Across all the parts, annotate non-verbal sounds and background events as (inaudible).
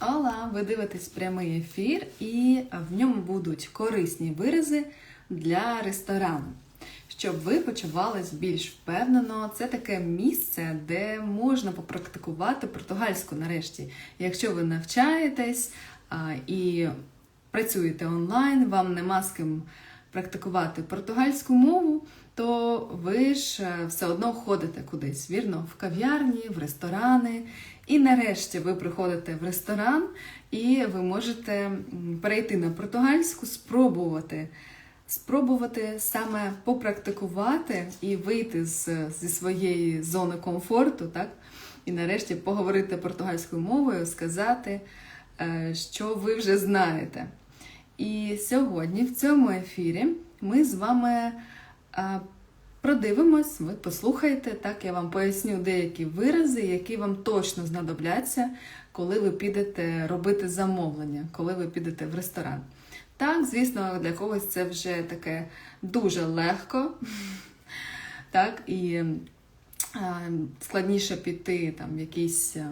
Ола, ви дивитесь прямий ефір, і в ньому будуть корисні вирази для ресторану. Щоб ви почувались більш впевнено, це таке місце, де можна попрактикувати португальську нарешті. Якщо ви навчаєтесь і працюєте онлайн, вам нема з ким практикувати португальську мову, то ви ж е, все одно ходите кудись, вірно, в кав'ярні, в ресторани. І нарешті ви приходите в ресторан, і ви можете перейти на португальську, спробувати. Спробувати саме попрактикувати і вийти з, зі своєї зони комфорту, так? І нарешті поговорити португальською мовою, сказати, е, що ви вже знаєте. І сьогодні в цьому ефірі ми з вами продивимось, ви послухаєте, так я вам поясню деякі вирази, які вам точно знадобляться, коли ви підете робити замовлення, коли ви підете в ресторан. Так, звісно, для когось це вже таке дуже легко. (laughs) Так, і складніше піти там, в якісь, е,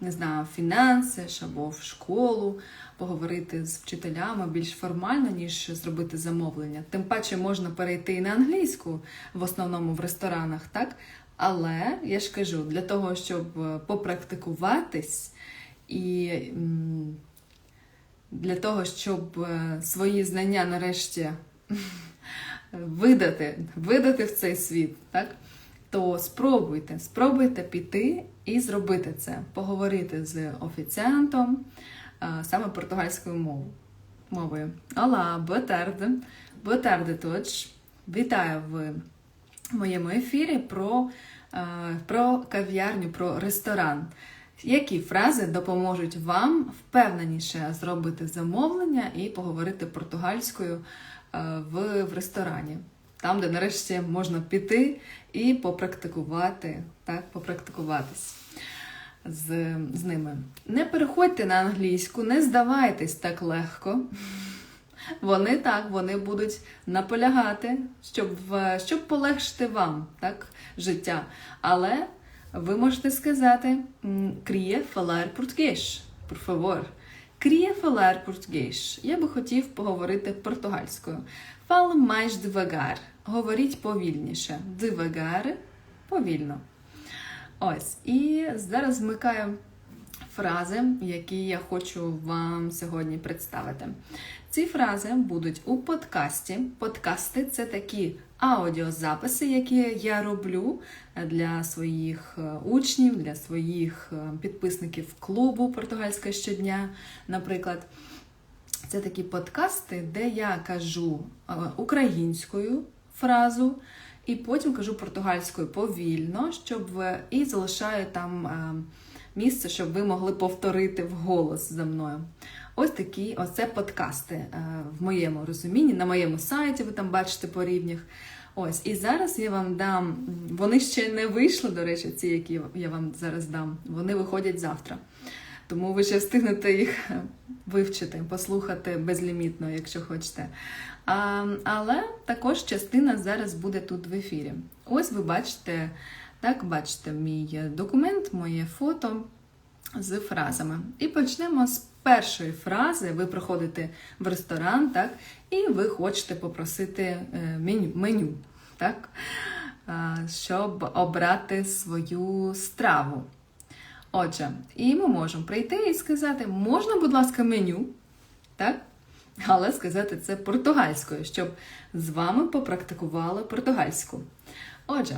не знаю, фінанси ж або в школу, поговорити з вчителями більш формально, ніж зробити замовлення. Тим паче можна перейти і на англійську, в основному в ресторанах, так? Але я ж кажу, для того, щоб е, попрактикуватись і. для того, щоб е, свої знання нарешті (laughs) видати, видати в цей світ, так? То спробуйте, спробуйте піти і зробити це, поговорити з офіціантом саме португальською мовою. мовою. Boa tarde a todos. Вітаю в моєму ефірі про, е, про кав'ярню, про ресторан. Які фрази допоможуть вам впевненіше зробити замовлення і поговорити португальською е, в, в ресторані? Там, де нарешті можна піти і попрактикувати, так, попрактикуватись з, з ними. Не переходьте на англійську, не здавайтесь так легко. Вони так, вони будуть наполягати, щоб, щоб полегшити вам так, життя. Але ви можете сказати м, «Queria falar português, por favor». «Queria falar português». Я би хотів поговорити португальською. Fale mais devagar. Говоріть повільніше. Devagar – повільно. Ось. І зараз вмикаю фрази, які я хочу вам сьогодні представити. Ці фрази будуть у подкасті. Подкасти це такі аудіозаписи, які я роблю для своїх е, учнів, для своїх е, підписників клубу Португальська щодня, наприклад. Це такі подкасти, де я кажу е, українською фразу, і потім кажу португальською повільно, щоб і залишаю там е, місце, щоб ви могли повторити вголос за мною. Ось такі, ось це подкасти е, в моєму розумінні, на моєму сайті, ви там бачите по рівнях. Ось, і зараз я вам дам. Вони ще не вийшли, до речі, ці, які я вам зараз дам. Вони виходять завтра. Тому ви ще встигнете їх е, вивчити, послухати безлімітно, якщо хочете. А, але також частина зараз буде тут в ефірі. Ось ви бачите, так, бачите мій документ, моє фото з фразами. І почнемо з першої фрази. Ви приходите в ресторан, так, і ви хочете попросити е, меню, меню так, щоб обрати свою страву. Отже, і ми можемо прийти і сказати, можна, будь ласка, меню, так? Але сказати це португальською, щоб з вами попрактикували португальську. Отже,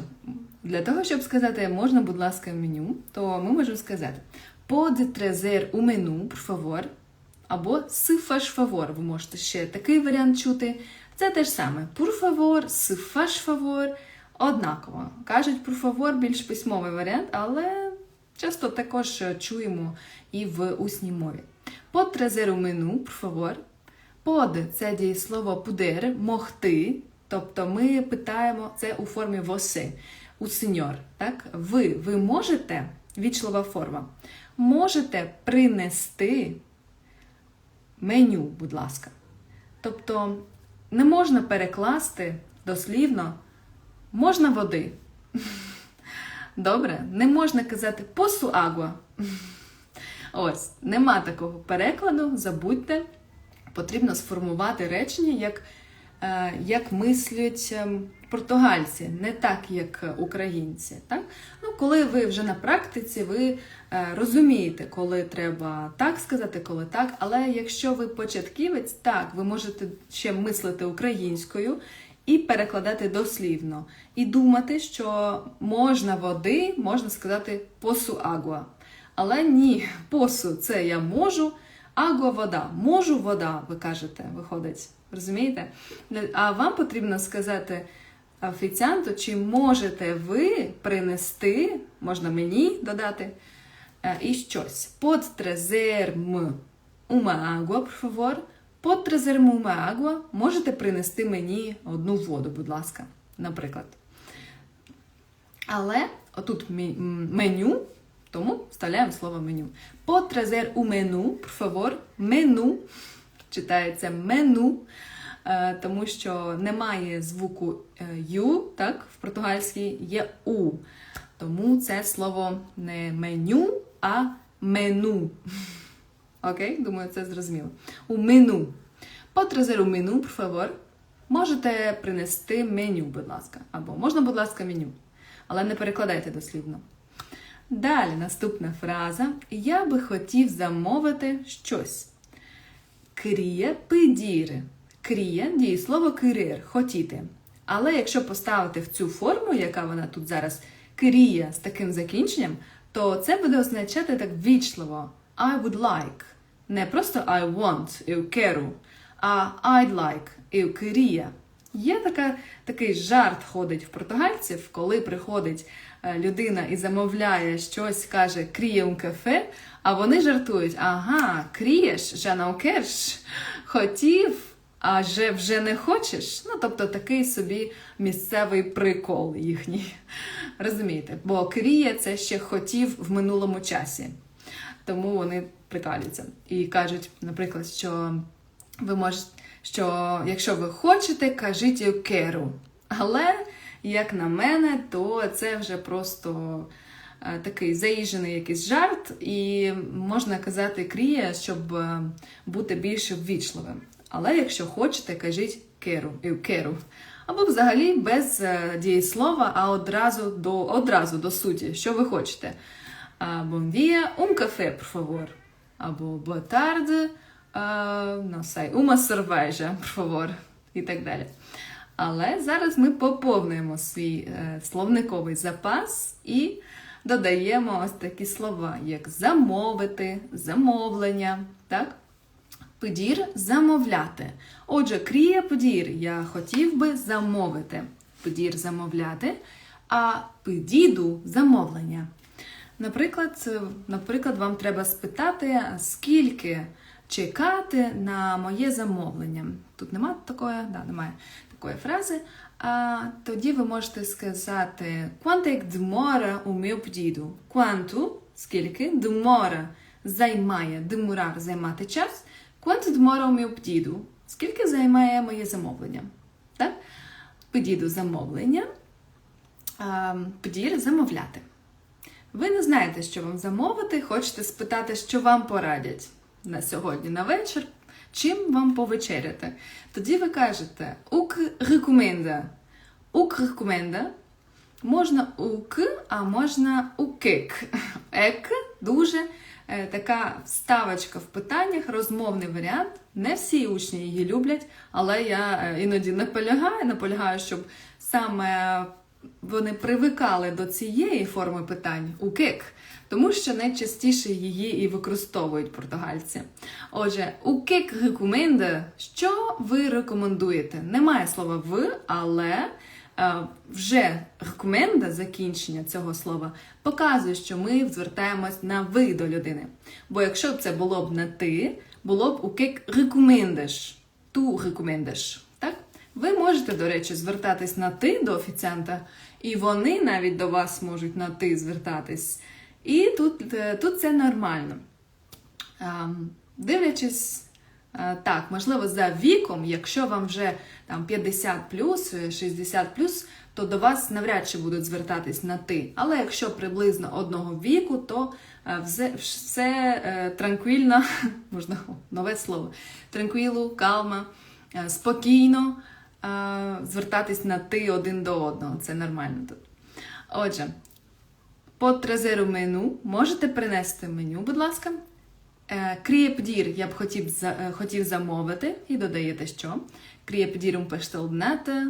для того, щоб сказати можна, будь ласка, меню, то ми можемо сказати Pode trazer o menu, por favor, або se faz favor. Ви можете ще такий варіант чути. Це те ж саме. Por favor, se faz favor. Однаково. Кажуть por favor більш письмовий варіант, але часто також чуємо і в усній мові. O menu, por favor. Pode – це дієслово poder, могти. Тобто ми питаємо це у формі você, у сеньор. Так? Ви, ви можете, вічлова форма, можете принести меню, будь ласка. Тобто не можна перекласти дослівно, можна води. Добре, не можна казати посу агуа. Ось, нема такого перекладу, забудьте. Потрібно сформувати речення, як, е, як мислять ем, португальці, не так, як українці. Так? Ну, коли ви вже на практиці, ви е, розумієте, коли треба так сказати, коли так. Але якщо ви початківець, так, ви можете ще мислити українською і перекладати дослівно. І думати, що можна води, можна сказати посу агуа. Але ні, посу це я можу, агуа вода. Можу вода, ви кажете, виходить. Розумієте? А вам потрібно сказати офіціанту, чи можете ви принести, можна мені додати, е, і щось. Pod trazer-me uma água, por favor. Trazer-me uma água. Можете принести мені одну воду, будь ласка, наприклад. Але отут меню, тому вставляємо слово меню. Pod trazer o menu, por. Мену читається мену, е, тому що немає звуку е, ю, так, в португальській є у. Тому це слово не меню, а мену. Окей, думаю, це зрозуміло. У мену. Pod trazer o por favor. Можете принести меню, будь ласка. Або можна, будь ласка, меню. Але не перекладайте дослівно. Далі наступна фраза. Я би хотів замовити щось. Крія педіри. Крія дієслово querer, хотіти. Але якщо поставити в цю форму, яка вона тут зараз крія з таким закінченням, то це буде означати так вічливо I would like. Не просто I want, eu quero, а I'd like, eu queria. Є така, такий жарт ходить в португальців, коли приходить е, людина і замовляє щось, каже кріє un кафе, а вони жартують: ага, крієш, же наукерш, хотів, а же вже не хочеш. Ну, тобто такий собі місцевий прикол їхній. (laughs) Розумієте? Бо кріє це ще хотів в минулому часі. Тому вони прикалюються і кажуть, наприклад, що ви можете, що якщо ви хочете, кажіть «eu quero». Але, як на мене, то це вже просто е, такий заїжджений якийсь жарт, і можна казати кріє, щоб е, бути більш ввічливим. Але якщо хочете, кажіть «quero», «eu quero». Або взагалі без е, дієслова, а одразу до, одразу до суті, що ви хочете. Bom dia, um café, por favor. Або boa tarde, não sei, uma cerveja, por favor. І так далі. Але зараз ми поповнюємо свій словниковий запас і додаємо ось такі слова, як замовити, замовлення. Так? Подір замовляти. Отже, крія подір, я хотів би замовити. Подір замовляти, а педіду замовлення. Наприклад, наприклад, вам треба спитати, скільки чекати на моє замовлення. Тут немає такої, да, немає такої фрази. А тоді ви можете сказати quanto que demora o meu? Quanto, скільки, demora займає, demorar, займати час. Quanto demora o meu pedido? Скільки займає моє замовлення? Так? Pedido – замовлення, pedir – замовляти. Ви не знаєте, що вам замовити, хочете спитати, що вам порадять на сьогодні на вечір, чим вам повечеряти. Тоді ви кажете ук рекоменда. Ук рекоменда. Можна ук, а можна укик. Ек дуже е, така вставочка в питаннях, розмовний варіант. Не всі учні її люблять, але я е, іноді наполягаю, наполягаю, щоб саме вони привикали до цієї форми питань укик, тому що найчастіше її і використовують португальці. Отже, укик рекоменда, що ви рекомендуєте? Немає слова в, але е, вже рекоменда, закінчення цього слова, показує, що ми звертаємось на ви до людини. Бо якщо б це було б на ти, було б укик рекомендаш, ту рекомендаш. Ви можете, до речі, звертатись на ти до офіціанта, і вони навіть до вас можуть на ти звертатись. І тут, е, тут це нормально. Дивлячись, е, так, можливо, за віком, якщо вам вже там 50 60 то до вас навряд чи будуть звертатись на ти. Але якщо приблизно одного віку, то е, все, все е, транквільно, (laughs) можна нове слово, транквілу, калма, е, спокійно е, звертатись на ти один до одного. Це нормально тут. Отже, по трезеру меню можете принести меню, будь ласка. Е, Крієпдір я б хотів, е, хотів замовити і додаєте що? Крієпдір un pastel de nata.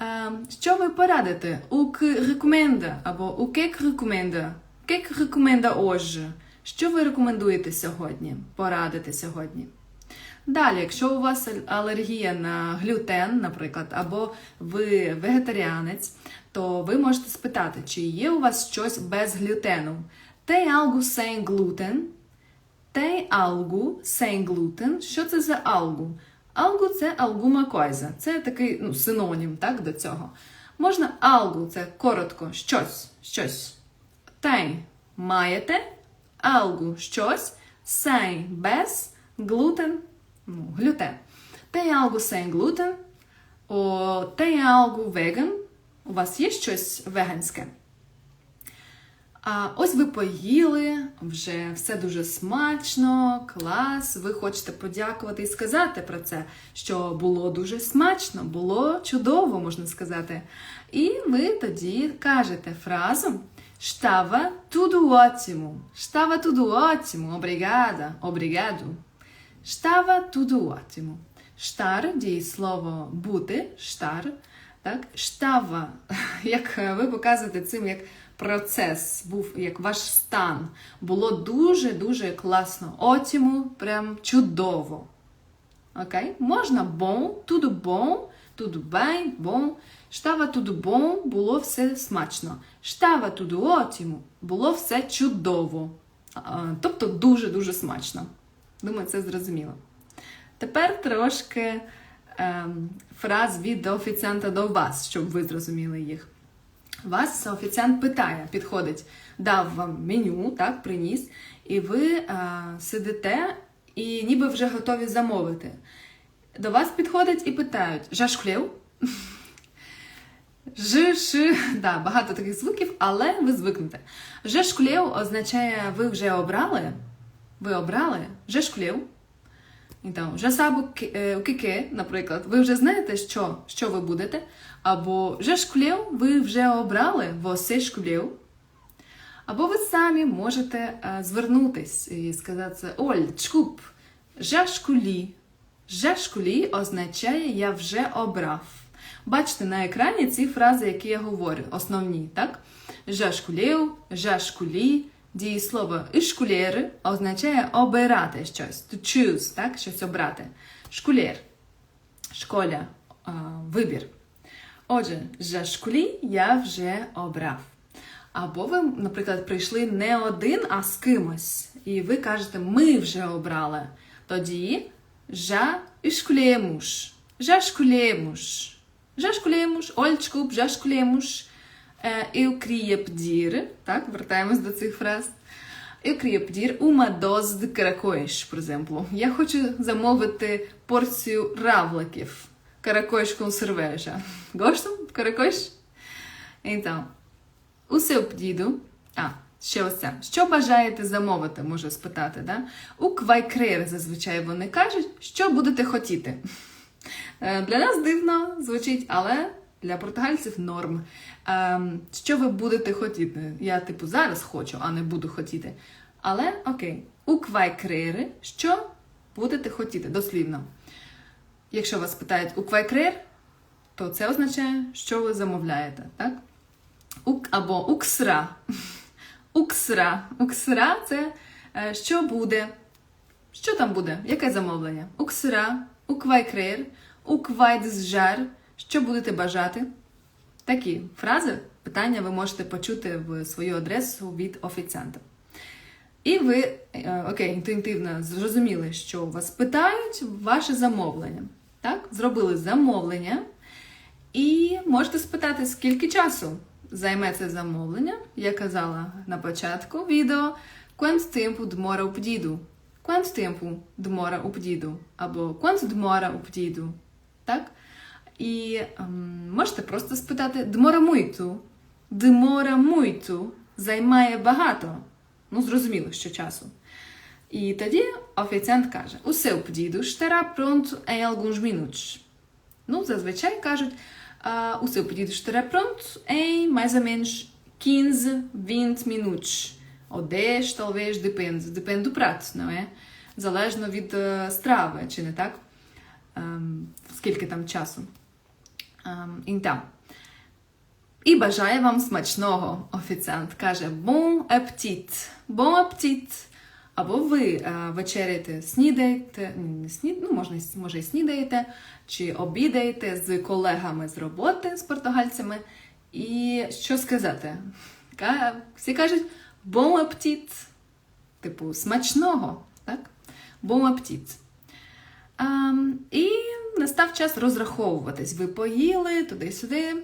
Е, Що ви порадите? У к рекоменда або у кек рекоменда? Кек рекоменда оже. Що ви рекомендуєте сьогодні? Порадите сьогодні? Далі, якщо у вас алергія на глютен, наприклад, або ви вегетаріанець, то ви можете спитати, чи є у вас щось без глютену. Tem algo sem glúten? Tem algo sem glúten? Що це за algo? Algo – це alguma coisa. Це такий ну, синонім так, до цього. Можна algo – це коротко, щось, щось. Tem – маєте, algo – щось, sem – без, gluten – ну, глютен. Tem algo sem glúten? О, tem algo vegan? У вас є щось веганське? А ось ви поїли, вже все дуже смачно, клас. Ви хочете подякувати і сказати про це, що було дуже смачно, було чудово, можна сказати. І ви тоді кажете фразу Estava tudo ótimo. Estava tudo ótimo. Obrigada. Obrigado. Estava tudo ótimo. Штар дієслово бути, штар. Так? Штава, (laughs) як ви показуєте цим як процес, був як ваш стан. Було дуже-дуже класно. Отіму, прям чудово. Окей? Можна bom, tudo bom, tudo bem, bom. Estava tudo bom, було все смачно. Estava tudo ótimo, було все чудово. Тобто дуже-дуже смачно. Думаю, це зрозуміло. Тепер трошки ем, фраз від офіціанта до вас, щоб ви зрозуміли їх. Вас офіціант питає, підходить, дав вам меню, так, приніс, і ви е, сидите і ніби вже готові замовити. До вас підходять і питають: Жашклєв? (laughs) Ж, ш, да, багато таких звуків, але ви звикнете. Жешклєв означає, ви вже обрали. Ви обрали Жешклєв. І там жасабу у кіке, наприклад, ви вже знаєте, що, що ви будете. Або жешклєв, ви вже обрали восе шклєв. Або ви самі можете е, звернутись і сказати Оль, чкуп, жашкулі. Жашкулі означає я вже обрав. Бачите на екрані ці фрази, які я говорю, основні, так? Жашкулєв, жашкулі. Дієслово ішкулєр означає обирати щось, to choose, так? щось обрати. Шкулєр, школя, вибір. Отже, за школі я вже обрав. Або ви, наприклад, прийшли не один, а з кимось. І ви кажете, ми вже обрали. Тоді жа ішкулємуш. Жа шкулємуш. Жа шкулємуш, ольчкуп, жа шкулємуш. Eu queria pedir, так, вертаємось до цих фраз. Eu queria pedir uma dose de caracóis, por exemplo. Я хочу замовити порцію равликів. Caracóis com cerveja. Gostam de caracóis? Então, o seu pedido... А, ще ось це. Що бажаєте замовити, можу спитати, да? У квайкрер зазвичай вони кажуть, що будете хотіти. Е, Для нас дивно звучить, але для португальців норм. Ем, що ви будете хотіти? Я, типу, зараз хочу, а не буду хотіти. Але окей, у квайкрери, що будете хотіти, дослівно. Якщо вас питають у квайкрер, то це означає, що ви замовляєте, так? Ук або уксра. Уксра. Уксра це е, що буде? Що там буде? Яке замовлення? Уксра, уквайкрер, уквайдзжар. Що будете бажати? Такі фрази, питання ви можете почути в свою адресу від офіціанта. І ви, е, окей, інтуїтивно зрозуміли, що вас питають ваше замовлення. Так? Зробили замовлення. І можете спитати, скільки часу займе це замовлення. Я казала на початку відео Quanto tempo demora o pedido? Quanto tempo demora o pedido? Або Quanto demora o pedido? Так? І ем, можете просто спитати. Demora muito займає багато. Ну, зрозуміло, що часу. І тоді офіціант каже: У seu pedido estará pronto em. Ну, зазвичай кажуть, а, у seu pedido estará pronto em mais ou menos 15-20 minutos. Ou 10, talvez, depende. Do prato? Залежно від е, страви, чи не так? Ем, скільки там часу. Ем, então, і бажає вам смачного. Офіціант каже Bon appetit. Bon appetit. Або ви е, вечеряєте, снідаєте, ні, не ну, можна, може і снідаєте, чи обідаєте з колегами з роботи, з португальцями. І що сказати? Ка- Всі кажуть Bon appetit. Типу, смачного, так? Bon appetit. Ам, і настав час розраховуватись. Ви поїли туди-сюди,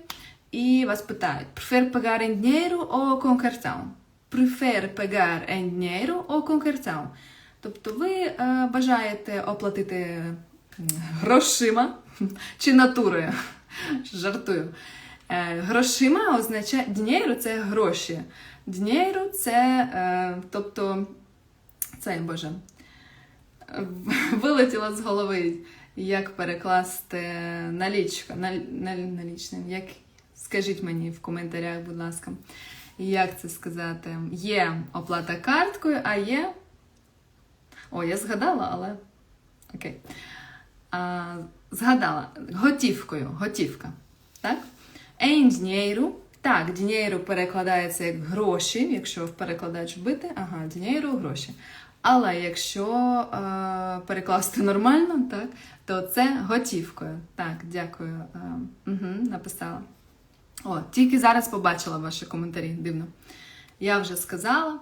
і вас питають: Prefere pagar em dinheiro ou com cartão? Prefere pagar em dinheiro ou com cartão? Тобто ви е, бажаєте оплатити грошима (laughs) чи натурою. (laughs) Жартую. Е, грошима означає dinheiro – це гроші. Dinheiro – це, е, тобто, це, боже, вилетіло з голови, як перекласти налічка, наль, налічне, як, скажіть мені в коментарях, будь ласка, як це сказати? Є оплата карткою, а є. О, я згадала, але. Окей. А, згадала. Готівкою. Готівка. Так? Dinheiro. Так, dinheiro перекладається як гроші, якщо перекладач вбити, ага, dinheiro – гроші. Але якщо е, перекласти нормально, так, то це готівкою. Так, дякую. Е, угу, написала. О, тільки зараз побачила ваші коментарі. Дивно. Я вже сказала,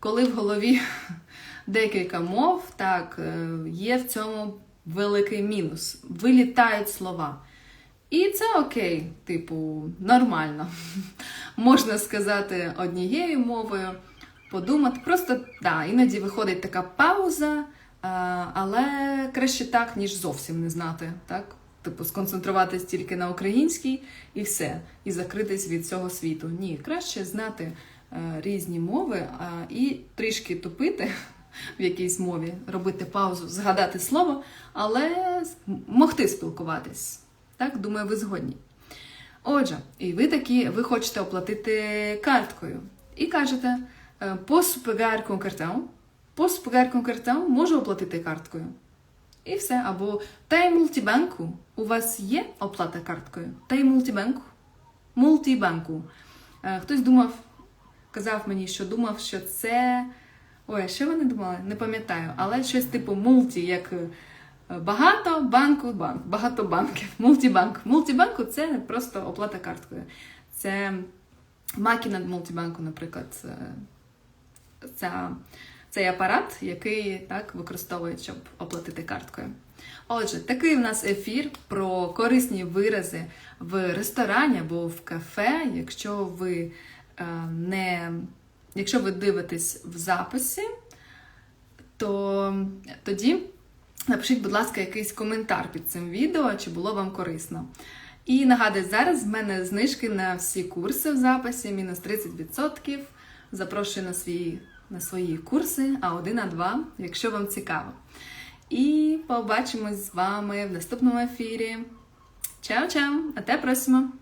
коли в голові (laughs) декілька мов, так, е, є в цьому великий мінус. Вилітають слова. І це окей, типу, нормально. (laughs) Можна сказати однією мовою, подумати. Просто да, іноді виходить така пауза, але краще так, ніж зовсім не знати. Так? Типу, сконцентруватись тільки на українській і все, і закритись від цього світу. Ні, краще знати е, різні мови і трішки тупити (laughs) в якійсь мові, робити паузу, згадати слово, але могти спілкуватись. Так, думаю, ви згодні. Отже, і ви такі, ви хочете оплатити карткою. І кажете, е, posso pagar com cartão? Posso pagar com cartão? Можу оплатити карткою. І все. Або tem multibanco? У вас є оплата карткою? Tem multibanco? Мультибанку. Е, Хтось думав, казав мені, що думав, що це. Ой, що вони думали? Не пам'ятаю, але щось типу мульті, як е, багато банку, банк, багато банків, (laughs) мультибанк. Мультибанку це просто оплата карткою. Це макіна мультибанку, наприклад. Ця, цей апарат, який так використовують, щоб оплатити карткою. Отже, такий в нас ефір про корисні вирази в ресторані або в кафе, якщо ви е, не якщо ви дивитесь в записі, то тоді напишіть, будь ласка, якийсь коментар під цим відео, чи було вам корисно. І нагадую, зараз в мене знижки на всі курси в записі, мінус 30%. Запрошую на свої, на свої курси А1, А2, якщо вам цікаво. І побачимось з вами в наступному ефірі. Чао-чао! А те próxima!